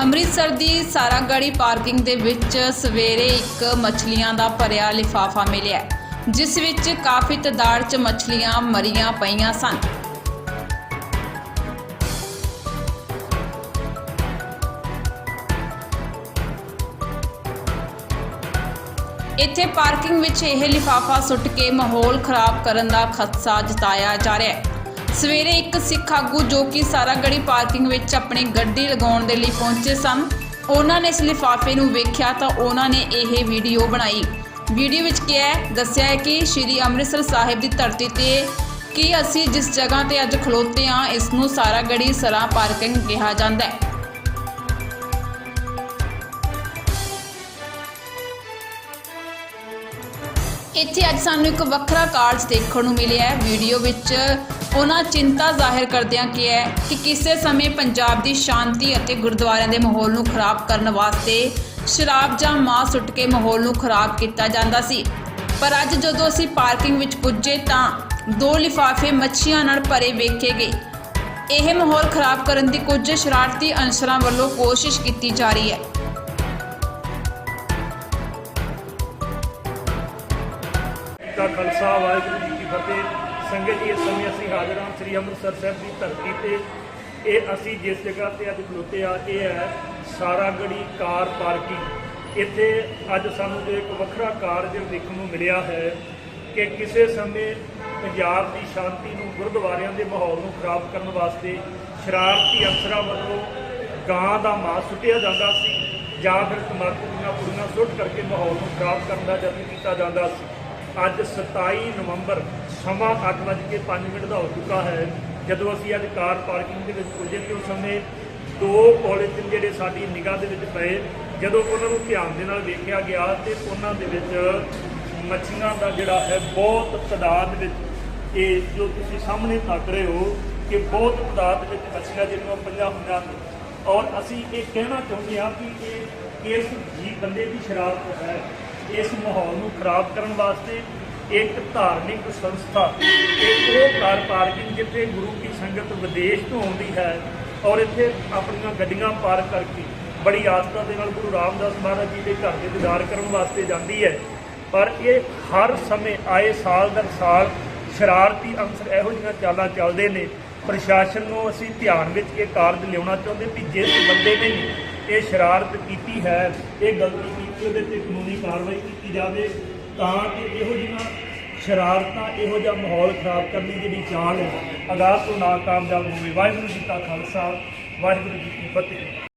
ਅੰਮ੍ਰਿਤਸਰ ਦੀ Saragarhi parking ਦੇ ਵਿੱਚ ਸਵੇਰੇ ਇੱਕ ਮੱਛਲੀਆਂ ਦਾ ਭਰਿਆ ਲਿਫਾਫਾ ਮਿਲਿਆ ਜਿਸ ਵਿੱਚ ਕਾਫੀ ਤਾਦਾਦ 'ਚ ਮੱਛਲੀਆਂ ਮਰੀਆਂ ਪਈਆਂ ਸਨ। ਇੱਥੇ ਪਾਰਕਿੰਗ ਵਿੱਚ ਇਹ ਲਿਫਾਫਾ ਸੁੱਟ ਕੇ ਮਾਹੌਲ ਖਰਾਬ ਕਰਨ ਦਾ ਖਦਸ਼ਾ ਜਤਾਇਆ ਜਾ ਰਿਹਾ ਹੈ। ਸਵੇਰੇ ਇੱਕ ਸਿੱਖ ਆਗੂ ਜੋ ਕਿ ਸਾਰਾਗੜੀ ਪਾਰਕਿੰਗ ਵਿੱਚ ਆਪਣੀ ਗੱਡੀ ਲਗਾਉਣ ਦੇ ਲਈ ਪਹੁੰਚੇ ਸਨ, ਉਹਨਾਂ ਨੇ ਇਸ ਲਿਫਾਫੇ ਨੂੰ ਵੇਖਿਆ ਤਾਂ ਉਹਨਾਂ ਨੇ ਇਹ ਵੀਡੀਓ ਬਣਾਈ। ਵੀਡੀਓ ਵਿੱਚ ਕਿਹਾ, ਦੱਸਿਆ ਹੈ ਕਿ ਸ਼੍ਰੀ ਅੰਮ੍ਰਿਤਸਰ ਸਾਹਿਬ ਦੀ ਧਰਤੀ ਤੇ ਕਿ ਅਸੀਂ ਜਿਸ ਜਗ੍ਹਾ ਤੇ ਅੱਜ ਖਲੋਤੇ ਹਾਂ, ਇਸ ਨੂੰ ਸਾਰਾਗੜੀ ਸਰਾ ਪਾਰਕਿੰਗ ਕਿਹਾ ਜਾਂਦਾ ਹੈ। ਇੱਥੇ ਅੱਜ ਸਾਨੂੰ ਇੱਕ ਵੱਖਰਾ ਕਾਰਜ ਦੇਖਣ ਨੂੰ ਮਿਲਿਆ ਹੈ। ਵੀਡੀਓ ਵਿੱਚ ਉਹਨਾਂ ਚਿੰਤਾ ਜ਼ਾਹਿਰ ਕਰਦਿਆਂ ਕਿਹਾ ਹੈ ਕਿ ਕਿਸੇ ਸਮੇਂ ਪੰਜਾਬ ਦੀ ਸ਼ਾਂਤੀ ਅਤੇ ਗੁਰਦੁਆਰਿਆਂ ਦੇ ਮਾਹੌਲ ਨੂੰ ਖਰਾਬ ਕਰਨ ਵਾਸਤੇ ਸ਼ਰਾਬ ਜਾਂ ਮਾਂਸ ਸੁੱਟ ਕੇ ਮਾਹੌਲ ਨੂੰ ਖਰਾਬ ਕੀਤਾ ਜਾਂਦਾ ਸੀ। ਪਰ ਅੱਜ ਜਦੋਂ ਅਸੀਂ ਪਾਰਕਿੰਗ ਵਿੱਚ ਪੁੱਜੇ ਤਾਂ ਦੋ ਲਿਫਾਫੇ ਮੱਛੀਆਂ ਨਾਲ ਭਰੇ ਵੇਖੇ ਗਏ। ਇਹ ਮਾਹੌਲ ਖਰਾਬ ਕਰਨ ਦੀ ਕੁਝ ਸ਼ਰਾਰਤੀ ਅਨਸਰਾਂ ਵੱਲੋਂ ਕੋਸ਼ਿਸ਼ ਕੀਤੀ ਜਾ ਰਹੀ ਹੈ। ਦਾ ਖਾਲਸਾ, ਵਾਹਿਗੁਰੂ ਜੀ ਕੀ ਫਤਿਹ। ਸੰਗਤ ਜੀ, ਇਸ ਸਮੇਂ ਅਸੀਂ ਹਾਜ਼ਰ ਹਾਂ ਸ੍ਰੀ ਅੰਮ੍ਰਿਤਸਰ ਸਾਹਿਬ ਦੀ ਧਰਤੀ ਤੇ। ਇਹ ਅਸੀਂ ਜਿਸ ਜਗ੍ਹਾ ਤੇ ਅੱਜ ਖਲੋਤੇ ਆ, ਇਹ ਹੈ ਸਾਰਾਗੜੀ ਕਾਰ ਪਾਰਕਿੰਗ। ਇੱਥੇ ਅੱਜ ਸਾਨੂੰ ਜੋ ਇੱਕ ਵੱਖਰਾ ਕਾਰਜ ਦੇਖਣ ਨੂੰ ਮਿਲਿਆ ਹੈ ਕਿ ਕਿਸੇ ਸਮੇਂ ਪੰਜਾਬ ਦੀ ਸ਼ਾਂਤੀ ਨੂੰ, ਗੁਰਦੁਆਰਿਆਂ ਦੇ ਮਾਹੌਲ ਨੂੰ ਖਰਾਬ ਕਰਨ ਵਾਸਤੇ ਸ਼ਰਾਰਤੀ ਅਫਸਰਾਂ ਵੱਲੋਂ ਗਾਂ ਦਾ ਮਾਸ ਸੁੱਟਿਆ ਜਾਂਦਾ ਸੀ ਜਾਂ ਫਿਰ ਤੰਬਾਕੂ ਦੀਆਂ ਪੁੜੀਆਂ ਸੁੱਟ ਕਰਕੇ ਮਾਹੌਲ ਨੂੰ ਖਰਾਬ ਕਰਨ ਦਾ ਯਤਨ ਕੀਤਾ ਜਾਂਦਾ ਸੀ। ਅੱਜ 27 ਨਵੰਬਰ ਸਮਾਂ 8:05 ਮਿੰਟ ਦਾ ਹੋ ਚੁੱਕਾ ਹੈ। ਜਦੋਂ ਅਸੀਂ ਅੱਜ ਕਾਰ ਪਾਰਕਿੰਗ ਦੇ ਵਿੱਚ ਪੁੱਜੇ ਤੇ ਉਸ ਸਮੇਂ ਦੋ ਪੋਲੀਥੀਨ ਜਿਹੜੇ ਸਾਡੀ ਨਿਗਾਹ ਦੇ ਵਿੱਚ ਪਏ, ਜਦੋਂ ਉਹਨਾਂ ਨੂੰ ਧਿਆਨ ਦੇ ਨਾਲ ਵੇਖਿਆ ਗਿਆ ਤੇ ਉਹਨਾਂ ਦੇ ਵਿੱਚ ਮੱਛੀਆਂ ਦਾ ਜਿਹੜਾ ਹੈ ਬਹੁਤ ਤਾਦਾਦ ਵਿੱਚ ਇਹ ਜੋ ਤੁਸੀਂ ਸਾਹਮਣੇ ਤੱਕ ਰਹੇ ਹੋ ਕਿ ਬਹੁਤ ਤਾਦਾਦ ਵਿੱਚ ਮੱਛੀਆਂ ਜਿਹੜੀਆਂ ਪਈਆਂ ਹੋਈਆਂ ਨੇ ਔਰ ਅਸੀਂ ਇਹ ਕਹਿਣਾ ਚਾਹੁੰਦੇ ਹਾਂ ਕਿ ਇਹ ਇਸ ਜੀ ਬੰਦੇ ਦੀ ਸ਼ਰਾਰਤ ਹੈ। ਇਸ ਮਾਹੌਲ ਨੂੰ ਖਰਾਬ ਕਰਨ ਵਾਸਤੇ ਇੱਕ ਧਾਰਮਿਕ ਸੰਸਥਾ ਇੱਕ ਉਹ ਕਾਰ ਪਾਰਕਿੰਗ ਜਿੱਥੇ ਗੁਰੂ ਕੀ ਸੰਗਤ ਵਿਦੇਸ਼ ਤੋਂ ਆਉਂਦੀ ਹੈ ਔਰ ਇੱਥੇ ਆਪਣੀਆਂ ਗੱਡੀਆਂ ਪਾਰਕ ਕਰਕੇ ਬੜੀ ਆਸਥਾ ਦੇ ਨਾਲ ਗੁਰੂ ਰਾਮਦਾਸ ਮਹਾਰਾਜ ਜੀ ਦੇ ਘਰ ਦੇ ਦੀਦਾਰ ਕਰਨ ਵਾਸਤੇ ਜਾਂਦੀ ਹੈ। ਪਰ ਇਹ ਹਰ ਸਮੇਂ ਆਏ ਸਾਲ ਦਰ ਸਾਲ ਸ਼ਰਾਰਤੀ ਅੰਸਰ ਇਹੋ ਜਿਹੀਆਂ ਚਾਲਾਂ ਚੱਲਦੇ ਨੇ। ਪ੍ਰਸ਼ਾਸਨ ਨੂੰ ਅਸੀਂ ਧਿਆਨ ਵਿੱਚ ਇਹ ਕਾਰਜ ਲਿਆਉਣਾ ਚਾਹੁੰਦੇ ਵੀ ਜਿਸ ਬੰਦੇ ਨੇ ਵੀ ਇਹ ਸ਼ਰਾਰਤ ਕੀਤੀ ਹੈ, ਇਹ ਗਲਤੀ ਕੀਤੀ ਉਹਦੇ ਤੇ ਕਾਨੂੰਨੀ ਕਾਰਵਾਈ ਕੀਤੀ ਜਾਵੇ ਤਾਂ ਕਿ ਇਹੋ ਜਿਹੀਆਂ ਸ਼ਰਾਰਤਾਂ, ਇਹੋ ਜਿਹਾ ਮਾਹੌਲ ਖਰਾਬ ਕਰਨ ਦੀ ਜਿਹੜੀ ਚਾਲ ਹੈ, ਅਗਾਹ ਤੋਂ ਨਾ ਕਾਮਯਾਬ ਹੋਵੇ ਵਾਹਿਗੁਰੂ ਜੀ ਕਾ ਖਾਲਸਾ, ਵਾਹਿਗੁਰੂ ਜੀ ਕੀ ਫਤਿਹ।